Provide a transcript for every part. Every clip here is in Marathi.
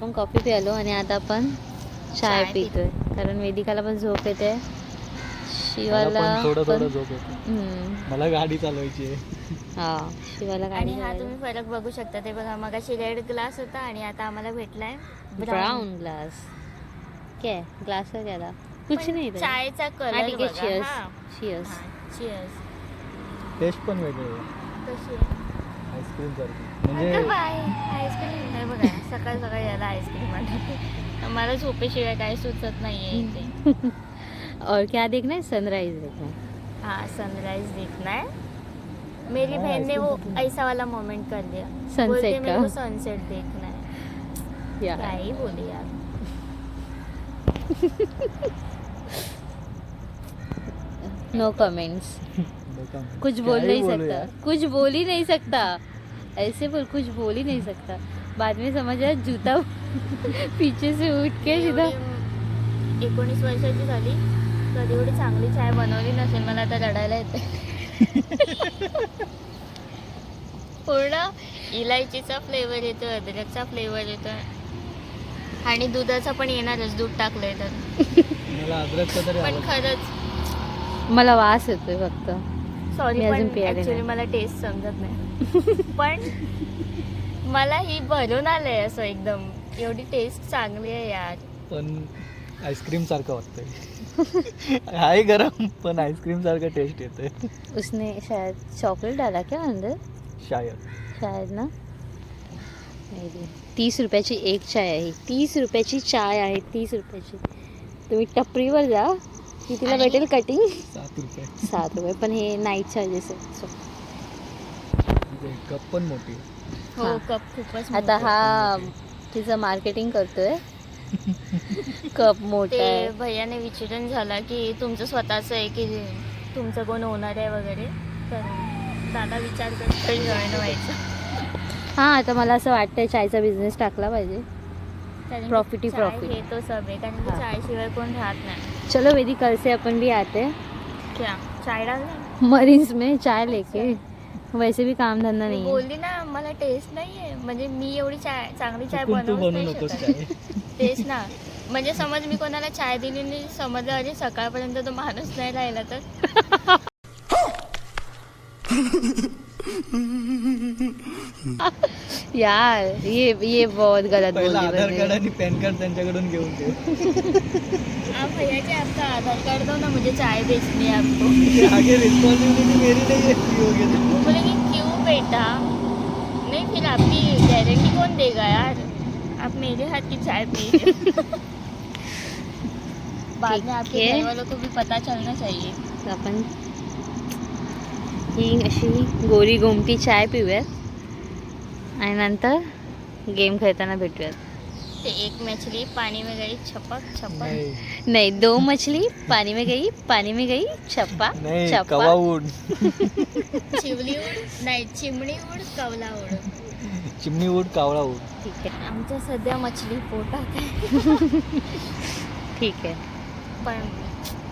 मग आपण कॉफी प्यालो आणि आता आपण चाय पितोय. कारण वेदिकाला पण झोप येते. शिवाला पण थोडं थोडं झोप येते. मला गाडी चालवायची आहे. हा शिवाला आणि हा तुम्ही फरक बघू शकता. ते बघा मगाशी रेड ग्लास होता आणि आता आम्हाला भेटलाय ब्राउन ग्लास क्या ग्लास था कुछ नहीं था चायचा कलर ठीक है. चियर्स चियर्स चिअर्स टेस्ट पण वेगळी आहे. कशी आहे. आईस्क्रीम सारखी. म्हणजे बाय आईस्क्रीम नाही बघा. सकाळ सकाळी याला आईस्क्रीम आणते मला झोपेशिवाय काय सुचत नाहीये इथे. और क्या देखना है? सनराइज देखना है. हाँ सनराइज देखना है. मेरी बहन ने वो ऐसा वाला मोमेंट कर दिया मेरे का? सनसेट देखना है. या क्या ही बोले यार. No comments. कुछ बोल नहीं बोलू सकता. कुछ बोल ही नहीं सकता। ऐसे बोल कुछ बोल ही नहीं सकता। बाद में समझ आया जूता पीछे से उठ के सीधा एकोणीस वर्षाची झाली. कधी एवढी चांगली चाय बनवली नसेल मला आता रडायला येते पूर्ण इलायचीचा फ्लेवर येतो अद्रकचा फ्लेवर येतो आणि दुधाचा पण येणारच दूध टाकलंय तर. मला अद्रकचं तरी पण. खरंच. मला वास येतोय फक्त. सॉरी पण नाही. मला टेस्ट समजत नाही. पण मला ही भरून आलंय असं एकदम. एवढी टेस्ट चांगली आहे यार. पण आईस्क्रीम सारखं वाटतंय. आहे गरम पण आईस्क्रीम सारखं टेस्ट येतंय. उसने शायद चॉकलेट डाला क्या अंदर? शायद. शायद ना? तीस रुपयाची एक चाय आहे. तीस रुपयाची चाय आहे तीस रुपयाची. तुम्ही टपरीवर जा. कितीला भेटेल कटिंग सात रुपये. सात रुपये पण हे नाईट चार्जेस आहे कप पण मोठी. हो. कप खूपच आता. हा तिचं मार्केटिंग करतोय. कप मोठा ते आहे. भैयाने विचारून झाला की तुमचं स्वतःचं आहे की तुमचं कोण ओनर आहे वगैरे? तर दादा विचार करतो जॉईन व्हायचं. हा आता मला असं वाटतंय चायचा बिझनेस टाकला पाहिजे. की Profit ही profit. हे तो सब आहे कारण की हा. चायशिवाय कोण राहत नाही. चलो वेदी कल से अपन भी आते हैं। क्या? चाय डालना मरीन्स में चाय लेके। वैसे भी काम नहीं है। बोलली ना मला टेस्ट नाही आहे. म्हणजे मी एवढी चाय चांगली चाय बनवू तेच ना. म्हणजे समज मी कोणाला चाय दिली नाही समजलं अरे सकाळपर्यंत तो माणूस नाही राहिला तर. यार ये ये बहुत गलत पहिलं बोलली आधार कार्ड आणि पॅन कार्ड त्यांच्याकडून घेऊन ठेव आप भैया जी आपका आधार कार्ड दो ना मुझे चाय बेचनी है आपको। ये आगे रिस्पॉन्सिबिलिटी मेरी नहीं है तो बोलेंगे क्यों बेटा? नहीं फिर आपकी गारंटी कौन देगा यार? आप मेरे हाथ की चाय पिए बाद में आपके घर वालों को भी पता चलना चाहिए। आपण ही अशी गोरी गोमटी चाय पिऊयात. आणि नंतर गेम खेळताना भेटूयात. ते एक मछली पानी में गई छपक छपक. नहीं. नाही दो मछली पानी में गई पानी में गई छप्पा नहीं छप्पा कवा उड. चिवली उड नाही चिमणी उड कवला उड. चिमणी उड कावळा उड. ठीक आहे. आमच्या सध्या मछली पोटात आहे. ठीक आहे. पण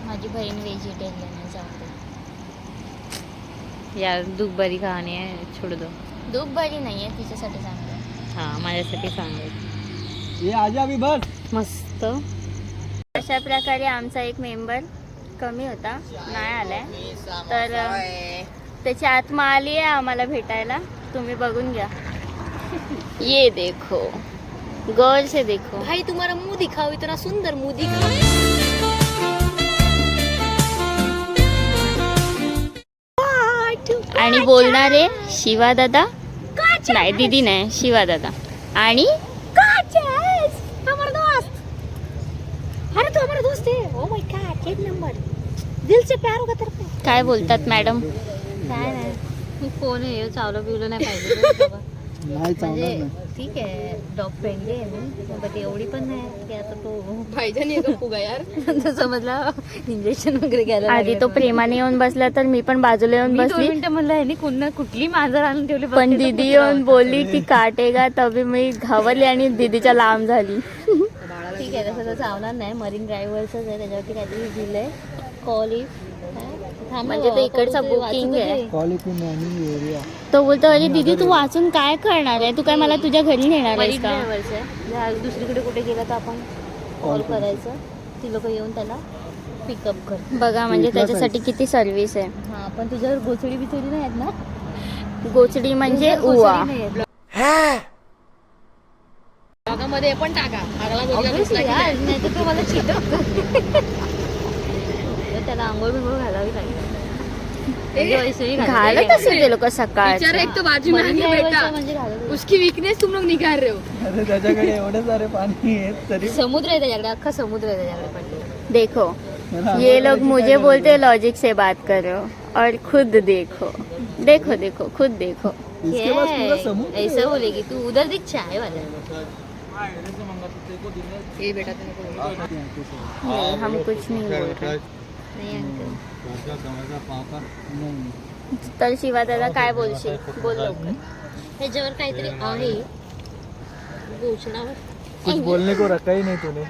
माझी बहीण व्हेजिटेरियन आहे जाऊ दे. यार दुःख बरी कहाणी आहे छोड दो. दूध बरी नाही आहे तिच्यासाठी चांगलं आहे. हां माझ्यासाठी सांगेल ये आजा अभी बस. मस्त. अशा प्रकारे आमचा एक मेंबर कमी होता नाही आलाय. तर त्याची आत्मा आली आहे आम्हाला भेटायला. तुम्ही बघून घ्या. ये देखो. गौर से देखो. भाई तुम्हारा मुंह दिखाओ इतना सुंदर मुंह दिखाओ आणि बोलणारे शिवा दादा नाही दीदी नाही शिवा दादा आणि हमारा दोस्त. अरे तो हमारा दोस्त है ओ माय गॉड एक नंबर. दिल से प्यार होगा तेरे को काय बोलतात मॅडम? काय नाही. कोण आहे चावलं बिवलं नाही पाहिजे. नाही म्हणजे ठीक आहे डॉग फ्रेंडली आहे मी बट एवढी पण नाही की आता तो भाईजान ये फुगा यार. तो समजला इंजेक्शन वगैरे घ्यायला आधी लागेल तो. प्रेमाने येऊन बसला तर मी पण बाजूला येऊन मी दोन बसली. मिनिटं म्हणलं ह्यानी कुठं कुठली मांजर आणून ठेवली पण दीदी येऊन. बोलली की काटेगा तभी मी घावरली आणि दीदीच्या लांब झाली. ठीक आहे तसं तर चावणार नाही. मरीन ड्रायव्हरच आहे त्याच्यावरती काहीतरी दिलंय. कॉल इफ म्हणजे ते इकडचं बुकिंग आहे. क्वालिटी आणि एरिया तो बोलतो अरे दीदी तू वाचून काय करणार आहे? तू काय मला तुझ्या घरी नेणार आहेस का? आहे. जर दुसरीकडे कुठे गेला तर आपण कॉल करायचं. ती लोक येऊन त्याला पिकअप कर. बघा म्हणजे त्याच्यासाठी किती सर्व्हिस आहे. हा पण तुझ्यावर गोचडी बिचडी नाही आहेत ना? गोचडी म्हणजे उवा. आहेत. Obviously यार, नाहीतर तो मला आंघोळ घालावी लागेल. म्हणजे घालते. असेल ते लोक सकाळ एक तो बाजू में म्हणजे उसकी वीकनेस तुम लोग निकाल रहे हो. अरे त्याच्याकडे एवढे सारे पाणी तरी समुद्र आहे त्याच्याकडे अख्खा समुद्र आहे त्याच्याकडे देखो ये लोग मुझे बोलते लॉजिक से बात करो और खुद देखो। देखो देखो खुद देखो। आहे? इसके पास पूरा समुद्र। ऐसा बोलेगी तू उधर दिख चाय वाला ये बेटा नहीं हम कुछ नहीं बोल रहे। नाही अंकल. नाही. तर शिवा दादा काय बोलशील? बोल लवकर. ह्याच्यावर काहीतरी आहे. घोषणावर कुछ बोलने को रखा ही नहीं तूने.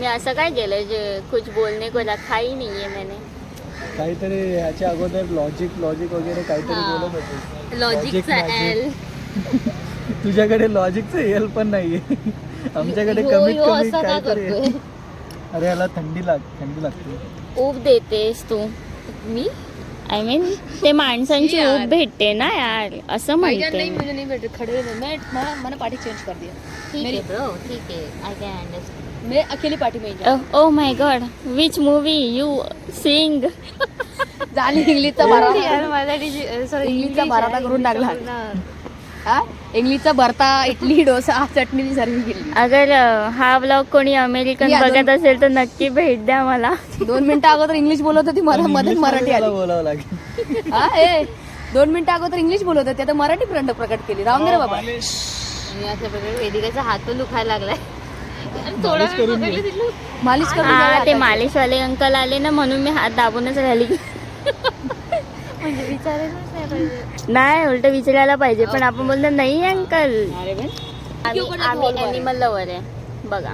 मी असं काय केलं जे कुछ बोलने को रखा ही नाही आहे मैंने? काहीतरी ह्याच्या अगोदर लॉजिक लॉजिक वगैरे काहीतरी हा. बोलत होते. लॉजिकचा एल तुझ्याकडे लॉजिकचं एल पण नाहीये. आमच्याकडे ह्यो- कमीत ह्यो कमी असा का काहीतरी. करतोय? अरे याला थंडी लाग थंडी लागते. ऊब देतेस तू. मी? आय मीन ते माणसांची यार. ऊब भेटते ना यार असं भैया म्हणते नहीं मी. मुझे नहीं बैठे खड़े मैं मैं मैंने पार्टी चेंज कर दिया. ठीक आहे ब्रो ठीक आहे. आय कॅन अंडरस्टँड मैं अकेली पार्टी में ही ओ my god which movie you sing झाली इंग्लिशचा बारा यार मराठी सॉरी इंग्लिशचा भराटा करून टाकला. हा? इंग्लिशचा भरता इडली डोसा चटणी सर्व केली. अगर हा ब्लॉग कोणी अमेरिकन बघत असेल तर नक्की भेट द्या मला. दोन मिनिटं अगोदर इंग्लिश बोलत होती मला इंग्लिशमध्ये मराठी आली. बोलावं लागेल. हा ए दोन मिनिटं अगोदर इंग्लिश बोलत होते आता मराठी प्रंड प्रकट केली. राहून दे रे बाबा. अशा प्रकारे वेदिकाचा हात दुखायला लागलाय. थोडा मालिश हा ते. मालिशवाले अंकल आले ना म्हणून मी हात दाबूनच राहिली. म्हणजे विचारायलाच नाही पाहिजे. नाही उलट विचारायला पाहिजे पण आपण बोलतो नाही अंकल. आम्ही आम्ही अॅनिमल लवर आहे. बघा.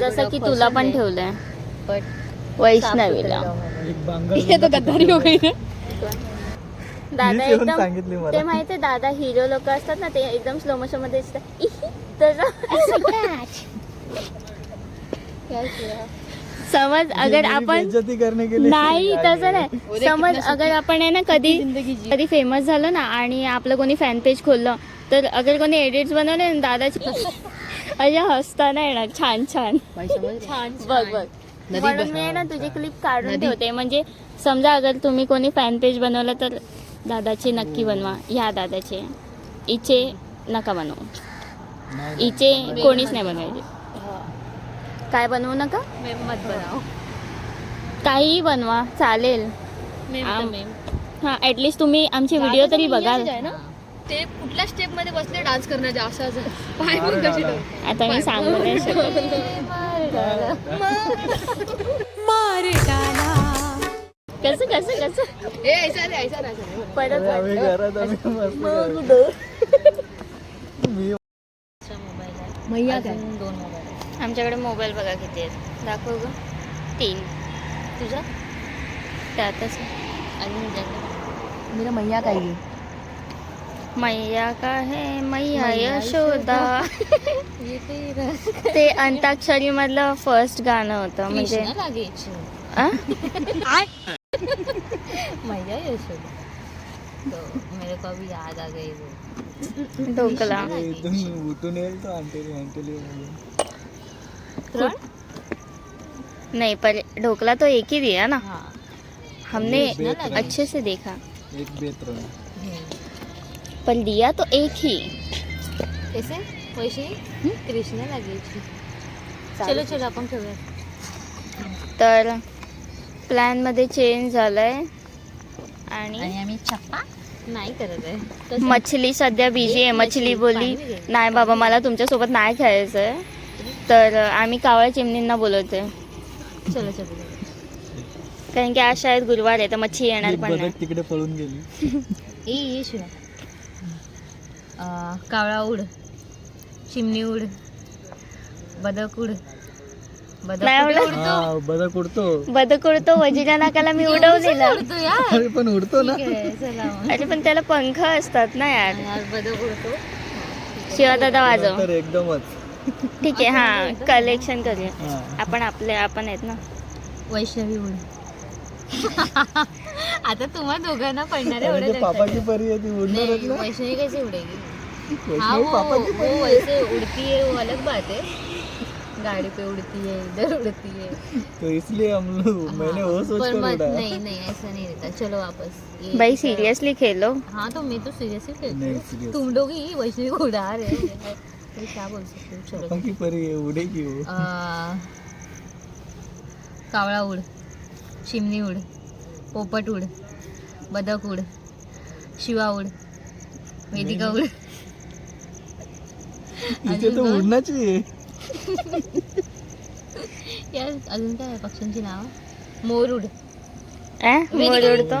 जसं की तुला पण ठेवलंय. वैष्णवीला. ये तो गद्दारी हो गई है दादा मीच येऊन एकदम मला. ते माहितीये दादा हिरो लोक असतात ना ते एकदम स्लो मोशनमध्ये दिसतात. इही, समज अगर मेरी आपण बेइज्जती करने के लिए नाही तसं है. नाही. समज अगर आपण आहे ना कधी कधी फेमस झालो ना आणि आपलं कोणी फॅन पेज खोललं तर अगर कोणी एडिट्स बनवले ना दादाचे अशा हसताना येणार छान छान. छान बघ बघ. म्हणून मी आहे ना तुझी क्लिप काढून ठेवते. म्हणजे समजा अगर तुम्ही कोणी फॅन पेज बनवलं तर दादाचे नक्की बनवा. ह्या दादाचे. इचे नका बनवू. इचे कोणीच नाही बनवायचे. काय बनवू नका? मेम मत बनाव. काहीही बनवा चालेल. मेम आम- मेम. हां ॲटलिस्ट तुम्ही आमचे व्हिडिओ तरी बघाल. आहे ना? ते कुठल्या स्टेपमध्ये बसले डान्स करण्याच्या असं असं पाय पण. आता मी सांगू नाही शकत कसं कसं कसं? ए ऐसा नाही ऐसा नाही ऐसा नाही. परत आम्ही वाटलं. घरात आम्ही मस्त करतो. मी मोबाईल आहे. मैया काय? दोन आमच्याकडे मोबाईल बघा किती आहेत. दाखव ग. तीन. तुझा? त्यातच. अजून मेरा मैया काय गे मैया का है मैया यशोदा. ते अंताक्षरी मधलं फ़र्स्ट गाणं होतं म्हणजे कृष्णा लागेच आ? मैया यशोदा. तो मेरे को अभी याद आ गई वो. ढोकला नहीं पर ढोकला तो एक ही दिया ना। हाँ। हमने। अच्छे से देखा। एक पर दिया तो एक ही। कैसे? वैसे कृष्णा चलो चलो आपण खेळूया तर प्लॅनमध्ये चेंज झालाय आणि आम्ही चप्पा नाही करत आहे? मछली सध्या बिझी आहे. मछली बोलली वगैरे. नाही बाबा मला तुमच्यासोबत नाही खेळायचं आहे तर आम्ही कावळ्या चिमणींना बोलवतोय. चलो चलो. कारण की आज शाळेत गुरुवार आहे तर मच्छी येणार पण नाही. तिकडे पळून गेली. अं, कावळा उड. चिमणी उड. बदक उड. नाही आवडत? हा बदक उडतो. बदक उडतो वजिरा नाकाला मी उडवलेला उडतो यार अरे पण उडतो ना. अरे पण त्याला पंख असतात ना यार. बदक उडतो. शिवा दादा वाजव. तर एकदमच. ठीक आहे हा कलेक्शन करूया. हा. आपण आपले आपण आहेत ना. वैष्णवी उड आता तुम्हा दोघांना पडणार एवढं पापाची परी आहे ती ना? वैष्णवी कैसे उड़ेगी हाँ वो वो परी वैसे उड़ती है वो अलग बात है गाड़ी पे उड़ती है इधर उड़ती है तो इसलिए हम लोग मैंने वो सोच कर मत नहीं नहीं ऐसा नहीं रहता. चलो वापस. बाई सिरियसली खेलो. हाँ तो मैं तो सीरियसली हूँ. सीरियस तुम लोग ही वैष्णवी उड़ा रहे हो। अरे क्या बोल सकते हो चलो. पापा की परी है उड़ेगी वो आ, कावळा उड चिमणी उड पोपट उड बदक उड शिवा उड वेदिका उड. यार अजून काय आहे पक्ष्यांची नाव? मोर उड? मोर उडतो.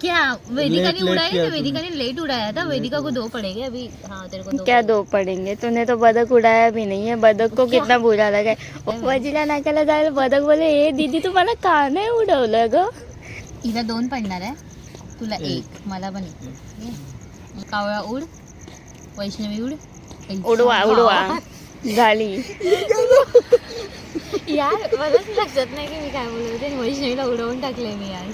क्या? वेदिका ने उड़ाया था वेदिका ने लेट उड़ाया था? वेदिका को दो पड़ेंगे अभी। हाँ तेरे को दो क्या दो पड़ेंगे। तूने तो बदक उड़ाया भी नहीं है। बदक को कितना बुरा लगा है। वजिला नाकाला जायला बदक बोले ए दीदी तुम्हाला का नाही उडवलं ग हिला दोन पडणार आहे. तुला एक. एक. मला पण एक. कावळा उड. वैष्णवी उड. उडवा उडवा. झाली. यार मलाच लक्षात नाही की मी काय बोलत होते वैष्णवीला उडवून टाकलंय मी यार.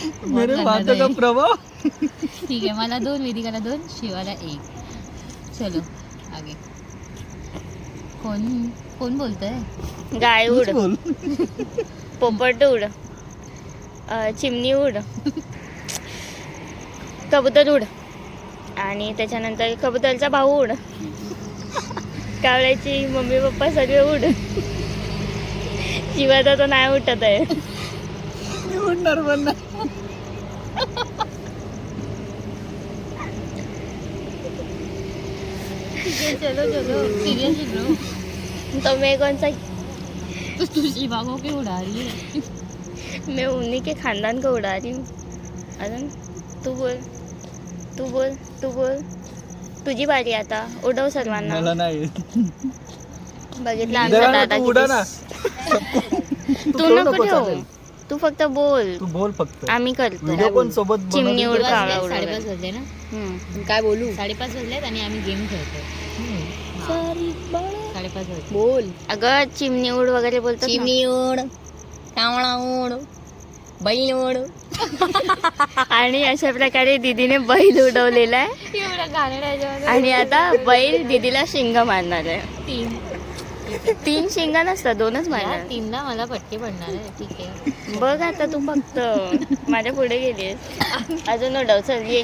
मेरे बातों का. प्रभाव ठीक आहे मला दोन वेदिकाला दोन शिवाला एक. चलो आगे. कोण कोण बोलतोय? गाय तूच उड. बोल. पोपट उड. अं, चिमणी उड. कबूतर उड. आणि त्याच्यानंतर कबूतरचा भाऊ उड. कावळ्याची मम्मी पप्पा सर्व उड. शिवाचा तो नाही उठत आहे. उडणार पण नाही. चलो चलो सिरियसली ब्रो तो मैं कौन सा तू तू शिवागो की उडा रही है मैं उन्हीं के खानदान को उड़ा रही हूँ अजून तू बोल तू बोल तू बोल तुझी बारी आता उडव सर्वांना मला नाही. बघितलं आमचा दादा तू उडा ना तू नको ठेवू. तू फक्त बोल तू बोल. फक्त आम्ही करतो. पण सोबत चिमणी बनवली उड तर- कावळा साडेपाच वाजले ना. काय बोलू? साडेपाच वाजलेत आणि आम्ही गेम खेळतोय. साडेपाच बोल. अगं चिमणी उड वगैरे बोलतो चिमणी उड कावळा उड बैल उड आणि अशा प्रकारे दीदीने बैल उडवलेला आहे. एवढं गाणं आणि आता बैल दीदीला शिंग मारणार आहे. तीन. तीन शिंग नसतात दोनच मारणार. तीनदा मला पटके पडणार आहे ठीक आहे. बघ आता तू फक्त. माझ्या पुढे गेलीस अजून उडव चल ये.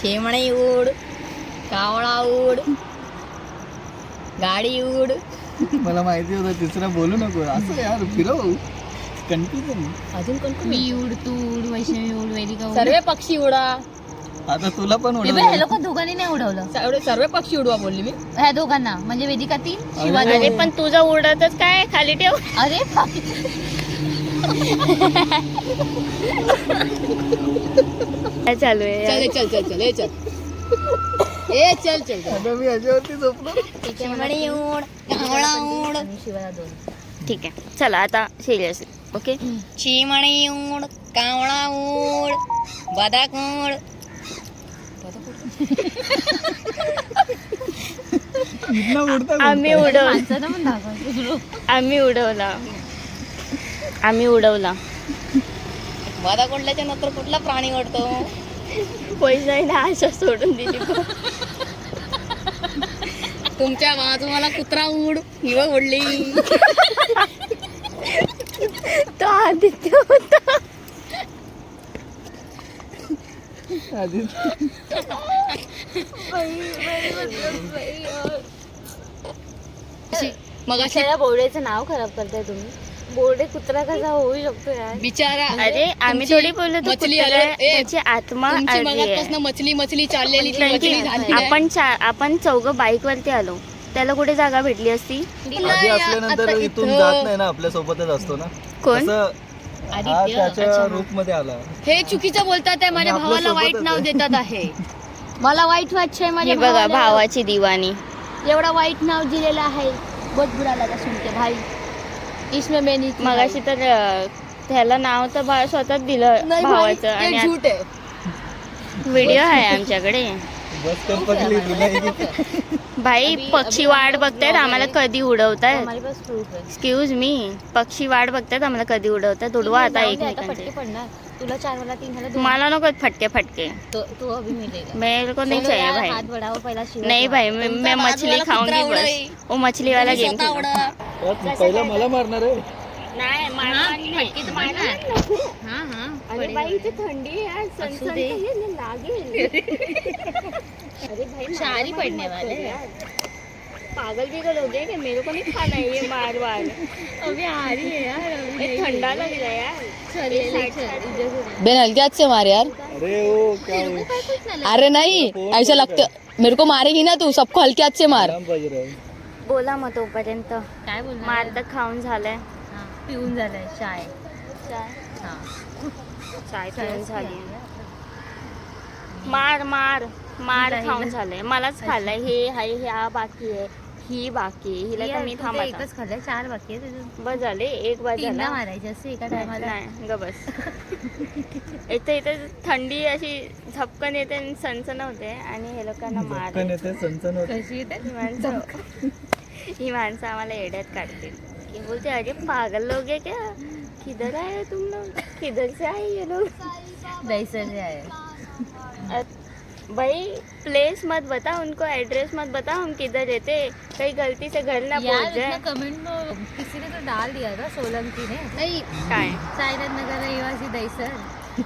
शेमणे उड कावळा उड. गाडी उड. मला माहिती होतं तिसरा बोलू नको. असं यार फिरव. कन्फ्युजन अजून कोण मी उड तू उड वैष्णवी उड वेदिका सर्व पक्षी उडा. आता तुला पण हे उडव लोक दोघांनी नाही उडवलं. सर्व पक्षी उडवा बोलली मी. ह्या दोघांना म्हणजे वेदिका तीन शिवा अरे. दोन. पण तुझं उडतच काय? खाली ठेव. अरे काय चालू आहे यार? चल चल चल ए चल. ए चल चल अगं मी याच्यावरती झोपलो. कावळा ठीक आहे. चला आता सिरियसली ओके? चिमणे उड कावळा उड बदाक उड आम्ही उडवला. आम्ही उडवला. आम्ही उडवला. बदाक उडल्याच्या नंतर कुठला प्राणी उडतो? पैसा आशा सोडून दिली. तुमच्या बाजूला कुत्रा उड हिवा उडली. तो आदित्य होता. आधी मग त्याला बोर्डेचं नाव खराब करताय तुम्ही. बोर्डे कुत्रा कसा होऊ शकतो यार? बिचारा अरे आम्ही थोडी बोललो तो मछली कुत्रा आलं- ए, त्याची आत्मा तुमची आली आहे. मगापासून मछली मछली चाललेली ती कारण मछली की झाली नाही. आपण चा आपण चौघ बाईक वरती आलो. त्याला कुठे जागा भेटली असती? आधी असल्यानंतर आता इथून इथं- जात नाही ना आपल्या सोबतच असतो ना. कोण? हा त्याच्या रूपमध्ये आला. हे चुकीचं बोलतात आहे माझ्या आणि भावाला वाईट सोबतच नाव आहे. देतात आहे. मला वाईट वाटतंय हे माझ्या बघा भावाला. भावाची दिवाणी. एवढा वाईट नाव दिलेलं आहे. बहुत बुरा लगा सुन के भाई. इसमें मैं नहीं मगाशी तर त्याला नाव तर बा स्वतःच दिलं भावाचं आणि व्हिडिओ आहे. आमच्याकडे बस. कर पगली तुला भाई पक्षी वाट बघतायत आम्हाला कधी उडवतायत. हमारे पास प्रूफ है एक्सक्यूज मी पक्षी वाट बघतायत आम्हाला कधी उडवतायत. उडवा आता जाऊन दे, एकमेकांचे फटके पडणार. तुला चार वाला तीन वाला दोन मला नको फटके फटके. तो तो अभी मिलेगा. मेरे को नहीं चलो चाहिए यार, भाई. हाथ बढ़ाओ पहला शिवा नहीं। भाई मैं मैं मछली खाऊंगी बस. वो मछली वाला गेम पहिला मला मारणार आहे. नाही फटके तर पडणार. हाँ हाँ. अरे भाई इथे थंडी है असू सनसन दे. तो ये लागेल. अरे भाई चार ही मारा पड़ने मत वाले. करो यार. पागल बिगल हो गए कि मेरे को नहीं खाना है ये मार वार अभी आ रही है यार अभी ये ठंडा लग रहा है यार. चल ये ये चल इधर से बेन हल्के हाथ से मार यार. अरे ओ क्या हुआ? अरे नहीं ऐसा लगता मेरे को मारेगी ना तू सबको हल्के हाथ से मार. बोला मग तोपर्यंत. काय बोलणार? मार तर खाऊन झालंय. हां, पिऊन झालंय चाय. चाय? हां. चाय पिऊन झाली. मार मार मार खाऊन झालंय. मलाच खाल्लंय. हे हाय हा बाकी आहे. ही बाकी आहे. हिला तर मी थांबत एकच खाल्लंय चार बाकी आहे तुझं बस झाले एक झाला. मारायचे असते एका टायमाला. नाही ग बस. इथे इथे थंडी अशी झपकन येते आणि सनसन होते आणि हे लोकांना मार झपकन येते. सनसन होते. कशी येते? ही माणसं ही माणसं आम्हाला येड्यात काढतील. ये बोलते अरे पागल लोग है क्या किधर आए तुम लोग किधर से आए ये लोग दैसर से आहे भाई प्लेस मत बता उनको एड्रेस मत बता हम किधर रहते कहीं गलती से घर ना पहुंच जाए। कमेंट में किसी ने तो डाल दिया था सोलंकी ने। नहीं काय साइरत नगर रहिवासी दैसर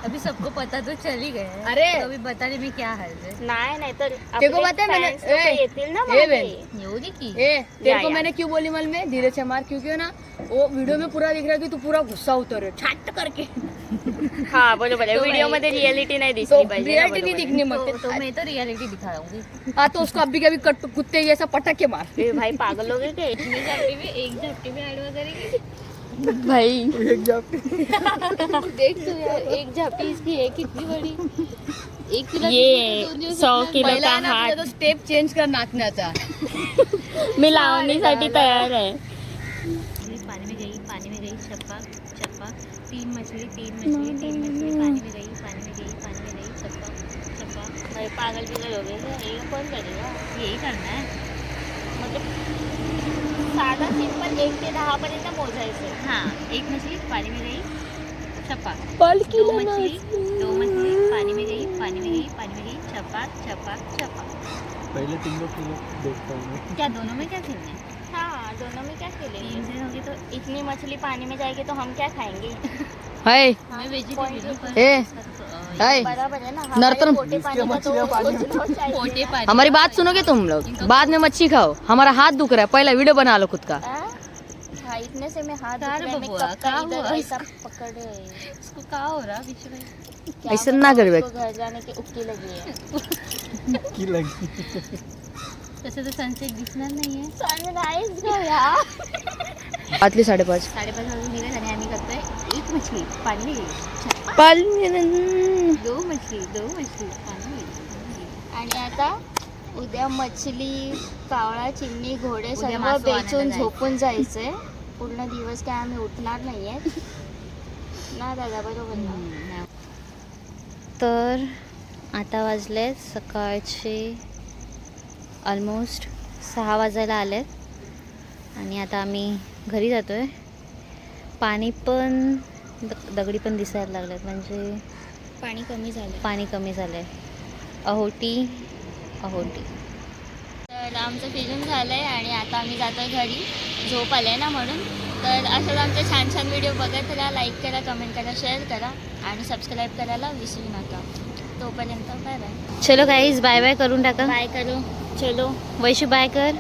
अभी सबको पता तो चल ही गया अरे! तो अभी बताने में क्या हर्ज है। नाही नाही तर तेरे को पता है मैंने- ए, येतील ना ए. बहन. येऊ दे की? ए तेरे को मैंने क्यों बोली मल में? धीरे से मार क्योंकि ना वो वीडियो में पूरा दिख रहा है कि तू पूरा गुस्सा उतर रहे छाट करके। हा बरोबर आहे तो भाई- मध्ये रियालिटी नाही तो दिसली पाहिजे ना, रियलिटी नहीं दिखनी तो, मत। तो मैं तो रियलिटी दिखाऊँगी। हाँ तो उसको अभी कभी कुत्ते जैसा पटक के मार। भाई पागल हो गए मैं में एक झपटी में ऐड करेगी भाई। एक जाप देख तू यार एक झपटी इसकी है कितनी बड़ी? एक तुला ये सौ किलो का हात तो स्टेप चेंज कर नाचण्याचा मी लावणीसाठी तयार आहे पानी में गई पानी में गई छप्पा छप्पा। तीन मछली तीन मछली तीन मछली पानी में गई पानी में गई पानी में गई छप्पा छप्पा। भाई पागल बिगल हो गए। क्या? ये कौन करेगा? यही करना है। मतलब साधा सिंपल एक ते दहा पर्यंत मोजायचं. हाँ एक मछली पानी में गई छप्पा दो मछली दो मछली पानी में गई पानी में गई पानी में गई छप्पा छप्पा छप्पा पहिले तीन लोग तुला देखता हूँ क्या दोनों में क्या खेलना है हाँ दोनों में क्या तीन खेलेंगे से होगी तो इतनी मछली पानी में जाएगी तो हम क्या खाएँगे? हाय। मैं वेजिटेरियन हूँ ए। है नर्तन- हमारे पानी तो। पानी बात सुनोगे तुम लोग? बाद में मच्छी खाओ। हमारा हाथ दुख रहा है। पहला वीडियो बना लो खुद का। हाँ? इतने से मैं हाथ कार दुख रहा है? ऐसा हो ना कर बे। उसको घर जाने की उक्की लगी है। की लगी तसं तर सनसेट दिसणार नाहीये सनराइज गया आतली साडेपाच साडेपाच वाजून निघत आणि आम्ही करतोय एक मछली पाणी छप्पा पाल दो मछली दो मछली आणि आता उद्या मछली कावळा चिमणी घोडे सर्व बेचून जायचं. झोपून जायचंय. पूर्ण दिवस काय आम्ही उठणार नाहीये ना दादा बरोबर ना? तर आता वाजले सकाळचे ऑलमोस्ट सहा वाजायला आलेत. आणि आता आम्ही घरी जातो आहे पाणी पण दगडी पण दिसायला लागलेत म्हणजे पाणी कमी झालं पाणी कमी झालं आहे अहोटी अहोटी. तर आमचं फिरून झालंय आणि आता आम्ही जातोय घरी. झोप आले ना म्हणून. तर असंच आमचे छान छान व्हिडिओ बघत राहा लाईक करा कमेंट करा शेअर करा. आणि सबस्क्राईब करायला विसरू नका. तोपर्यंत बाय बाय चलो गाईज बाय बाय करून टाका. बाय करू. चलो. वैशू बाय कर.